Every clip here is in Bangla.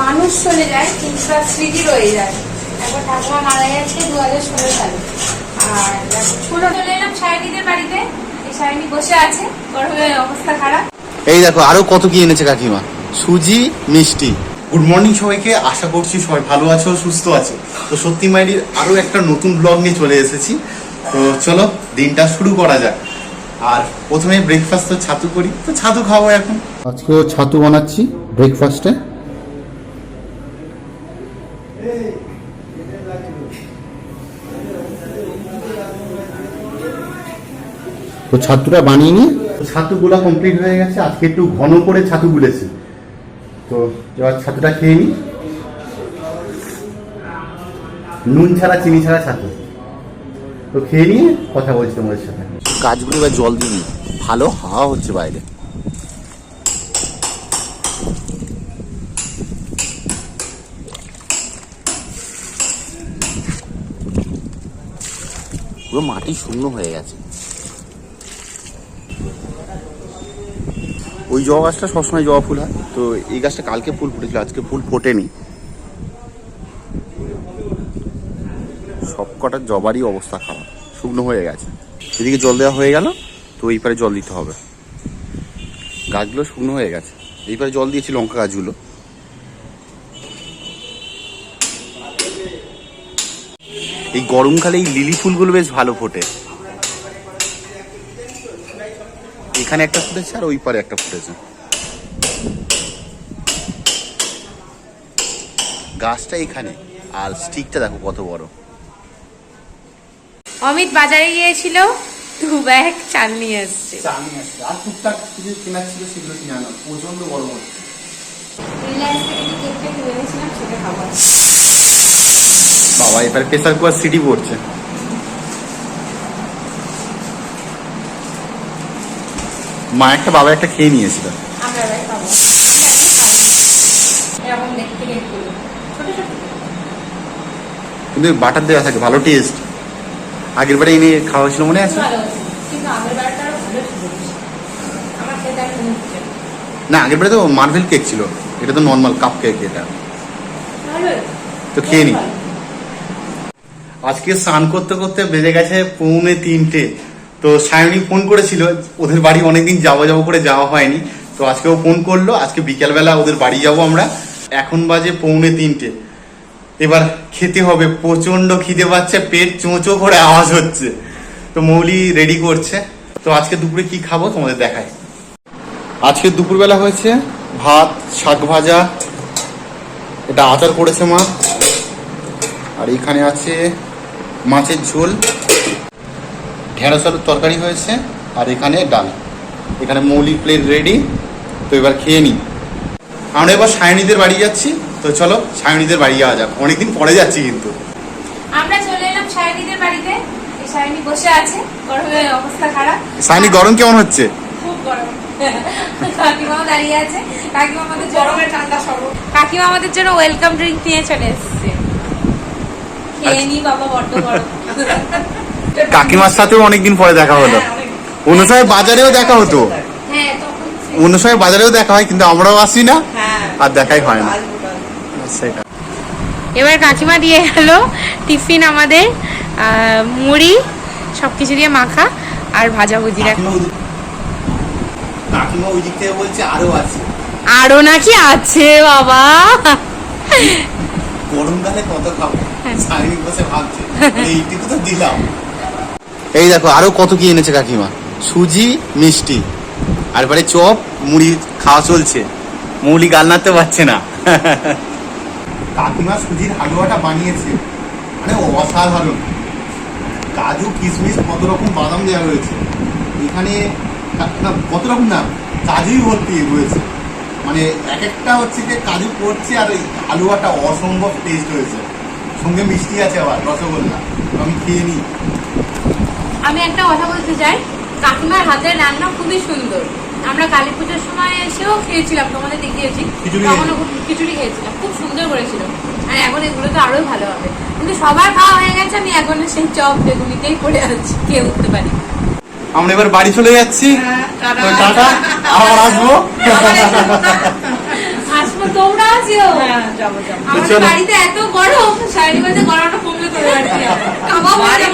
মানুষ চলে যায় কিন্তু তার স্মৃতি রয়ে যায়। একবার ঠাকুমা মারা গেছে দু হাজার ষোলো সালে। আর ষোলো চলে এলাম সায়নীদের বাড়িতে। এই সায়নী বসে আছে গরমে অবস্থা খারাপ। এই দেখো আরও কত কি এনেছে কাকিমা? সুজি মিষ্টি। গুড মর্নিং সবাইকে আশা করছি সবাই ভালো আছো সুস্থ আছো। তো সত্যি মাইরির আরও একটা নতুন ব্লগ নিয়ে চলে এসেছি। তো চলো দিনটা শুরু করা যাক। আর প্রথমে ব্রেকফাস্ট তো ছাতু করি। তো ছাতু খাব এখন। আজকেও ছাতু বানাচ্ছি ব্রেকফাস্টে তো ছাতুটা বানিয়ে নিয়ে? ছাতু গুলা কমপ্লিট হয়ে গেছে। আজকে একটু ঘন করে ছাতু গুলেছি। তো এবার ছাতুটা খেয়ে নিই নুন ছাড়া চিনি ছাড়া ছাতু। তো খেয়ে নিয়ে কথা বলছি তোমাদের সাথে। কাজগুলো এবার জল দিই ভালো হাওয়া হচ্ছে বাইরে। পুরো মাটি শূন্য হয়ে গেছে। ওই জবা গাছটা সবসময় জবা ফুল হয়। তো এই গাছটা কালকে ফুল ফুটেছিল, আজকে ফুল ফোটেনি। সব কটা জবারই অবস্থা খারাপ, শুকনো হয়ে গেছে। এদিকে জল দেওয়া হয়ে গেল, তো এই পারে জল দিতে হবে। গাছগুলো শুকনো হয়ে গেছে। এই পারে জল দিয়েছি লঙ্কা গাছগুলো। এই গরমকালে এই লিলি ফুলগুলো বেশ ভালো ফোটে। এখানে একটা ফুটেছে আর ওই পারে একটা ফুটেছে। গাছটা এখানে আর স্টিকটা দেখো কত বড়। অমিত বাজারে গিয়েছিল দু ব্যাগ চাল নিয়ে এসছে। আর টুকটাক কিছু কেনার ছিল সেগুলো কিনে আনলাম প্রচণ্ড গরম হচ্ছে। বাবা এবার প্রেসার কুকার সিটি পড়ছে। মা একটা বাবা একটা খেয়ে নিয়েছিল। কিন্তু বাটার দেওয়া থাকে ভালো টেস্ট আগের বারে এনে খাওয়া ছিল মনে আছে? না আগের বারে তো মার্ভেল কেক ছিল। এটা তো নর্মাল কাপ কেক এটা। তো খেয়ে নি। আজকে স্নান করতে করতে বেজে গেছে পৌনে তিনটে। তো সায়নী ফোন করেছিল, ওদের বাড়ি অনেকদিন যাব যাব করে যাওয়া হয়নি, তো আজকেও ফোন করল, আজকে বিকেলবেলা ওদের বাড়ি যাব আমরা। এখন বাজে পৌনে তিনটে। এবার খেতে হবে প্রচণ্ড খিদে পাচ্ছে, পেট চোঁচো করে আওয়াজ হচ্ছে। তো মৌলি রেডি করছে। তো আজকে দুপুরে কি খাব তোমাদের দেখায় আজকে দুপুরবেলা হয়েছে ভাত, শাক ভাজা, এটা আচার করেছে মা। আর এখানে আছে মাছের ঝোল। ঢেঁড়স আলুর তরকারি হয়েছে আর এখানে ডাল। এখানে মৌলিক প্লেট রেডি তো এবার খেয়ে নিই। আমরা এবার সায়নীদের বাড়ি যাচ্ছি তো চলো সায়নীদের বাড়ি যাওয়া যাক। অনেকদিন পরে যাচ্ছি কিন্তু। আমরা চলে এলাম সায়নীদের বাড়িতে। এই সায়নী বসে আছে গরমে অবস্থা খারাপ। সায়নী গরম কেমন হচ্ছে? খুব গরম। কাকিমাও দাঁড়িয়ে আছে। কাকিমা আমাদের গরমের ঠান্ডা শরবত কাকিমা আমাদের জন্য ওয়েলকাম ড্রিঙ্ক নিয়ে চলে এসেছে। খেয়ে নি বাবা বড্ড গরম। কাকিমার সাথেও অনেকদিন পরে দেখা হলো। অন্য সময় বাজারেও দেখা হতো। হ্যাঁ অন্য সময় বাজারেও দেখা হয় কিন্তু আমরাও আসি না। হ্যাঁ। আর দেখাই হয় না। সেটা এবার কাকিমা দিয়ে গেল টিফিন আমাদের মুড়ি সব কিছু দিয়ে মাখা আর ভাজা ভুজি রাখ। কাকিমা ওই- দিক থেকে বলছে আরও আছে। আরও নাকি আছে বাবা। গরমকালে কত খাব? হ্যাঁ। বসে ভাবছে। এইটুকু তো দিলাম। এই দেখো, আরও কত কি এনেছে কাকিমা? সুজি, মিষ্টি। আর এবারে চপ, মুড়ি খাওয়া চলছে। মৌলি গাল নাড়তে পারছে না। কাকিমা সুজির হালুয়াটা বানিয়েছে। মানে অসাধারণ। কাজু, কিশমিশ, কত রকম বাদাম দেওয়া রয়েছে। এখানে কত রকম না, কাজুই ভর্তি রয়েছে। মানে এক একটা হচ্ছে যে কাজু পড়ছে আর এই হালুয়াটা অসম্ভব টেস্ট হয়েছে সঙ্গে মিষ্টি আছে আবার, রসগোল্লা। আমি খেয়ে নিই। আমি একটা কথা বলতে চাই। কাকিমার হাতের রান্না খুবই সুন্দর। আমরা কালী পুজোর সময় এসেও খেয়েছিলাম তোমাদের দেখিয়েছি। খিচুড়ি তখনও খুব খিচুড়ি খেয়েছিলাম খুব সুন্দর করেছিল। আর এখন এগুলো তো আরোই ভালো হবে। কিন্তু সবার খাওয়া হয়ে গেছে আমি এখন সেই চপ বেগুনিতেই পড়ে আছি খেয়ে উঠতে পারি আমরা এবার বাড়ি চলে যাচ্ছি। হ্যাঁ, টাটা। আবার আসব। আসব তোমার তোমরা আছো হ্যাঁ আমাদের বাড়িতে এত গরম গরমটা কমলে তোদের বাড়িতে। কাবাব হয়ে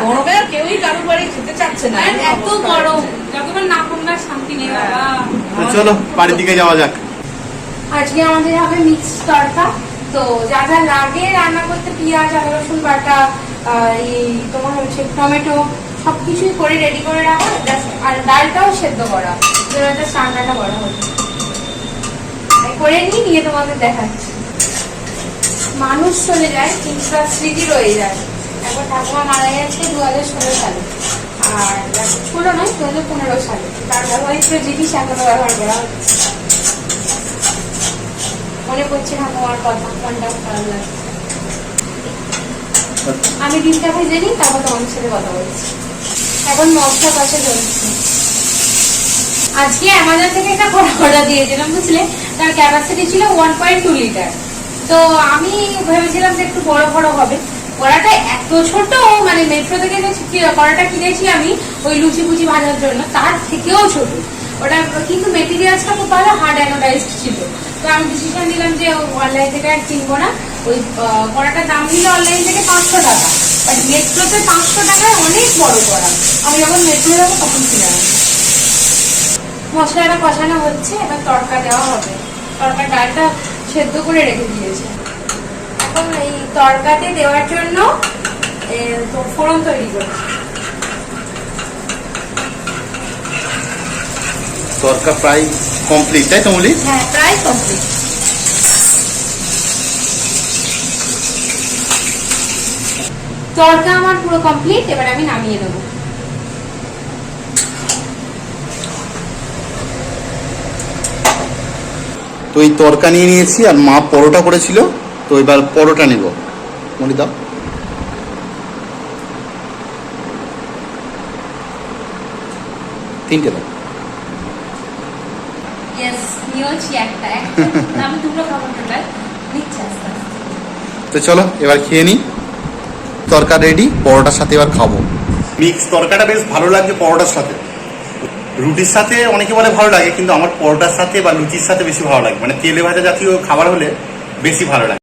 গরমে আর কেউই কারোর বাড়ি খেতে চাচ্ছে না। এত গরম। যতক্ষণ না কমবে শান্তি নেই বাবা। চলো বাড়ির দিকে যাওয়া যাক। আজকে আমাদের হবে মিক্স তরকা তো যা যা লাগে রান্না করতে পেঁয়াজ আদা রসুন বাটা আহ, এই তোমার হচ্ছে টমেটো সবকিছুই করে রেডি করে রাখো। আর ডালটাও সেদ্ধ করা। যেটা রান্নাটা করা হচ্ছে। করে নিই, নিয়ে তোমাদের দেখাচ্ছি। মানুষ চলে যায় কিন্তু তার স্মৃতি রয়ে যায়। একবার ঠাকুমা মারা গেছে দু হাজার ষোলো সালে। আর ষোলো নয় দু হাজার পনেরো সালে। তার ব্যবহৃত জিনিস এখনও ব্যবহার করা হচ্ছে। মনে পড়ছে ঠাকুমার কথা, মনটা ভালো লাগছে। আমি ডিমটা ভেজে নিই, তারপর তোমাদের সাথে কথা বলছি। এখন মশলা কষা চলছে। আজকে অ্যামাজন থেকে একটা অর্ডার দিয়েছিলাম, বুঝলে? তার ক্যাপাসিটি ছিল ওয়ান পয়েন্ট টু লিটার তো আমি ভেবেছিলাম যে একটু বড় বড় হবে। কড়াটা এত ছোট মানে মেট্রো থেকে যে কড়াটা কিনেছি আমি, ওই লুচি ফুচি ভাজার জন্য, তার থেকেও ছোট। ওটা কিন্তু মেটেরিয়ালসটা খুব ভালো হার্ড অ্যানোডাইজড ছিল। তো আমি ডিসিশন নিলাম যে অনলাইন থেকে আর কিনবো না। ওই কড়াটার দাম নিল অনলাইন থেকে পাঁচশো টাকা। বাট মেট্রোতে পাঁচশো টাকায় অনেক বড় কড়া। আমি যখন মেট্রো যাব তখন কিনে মশলাটা কষানো হচ্ছে এবার তড়কা দেওয়া হবে। তড়কা ডালটা সেদ্ধ করে রেখে দিয়েছে। এখন এই তড়কাতে দেওয়ার জন্য ফোড়ন তৈরি করছি। তরকা প্রায় কমপ্লিট তাই তো মলি? হ্যাঁ প্রায় কমপ্লিট তড়কা আমার পুরো কমপ্লিট এবার আমি নামিয়ে দেবো তো এই তরকা নিয়ে নিয়েছি আর মা পরোটা করেছিল তো এবার পরোটা নেব। মলি দাও। তিনটে দাও। তো চলো এবার খেয়ে নিই তরকা রেডি পরোটার সাথে এবার খাব। মিক্স তরকাটা বেশ ভালো লাগছে পরোটার সাথে। রুটির সাথে অনেকে বলে ভালো লাগে, কিন্তু আমার পরোটার সাথে বা লুচির সাথে বেশি ভালো লাগে। মানে তেলে ভাজা জাতীয় খাবার হলে বেশি ভালো লাগে।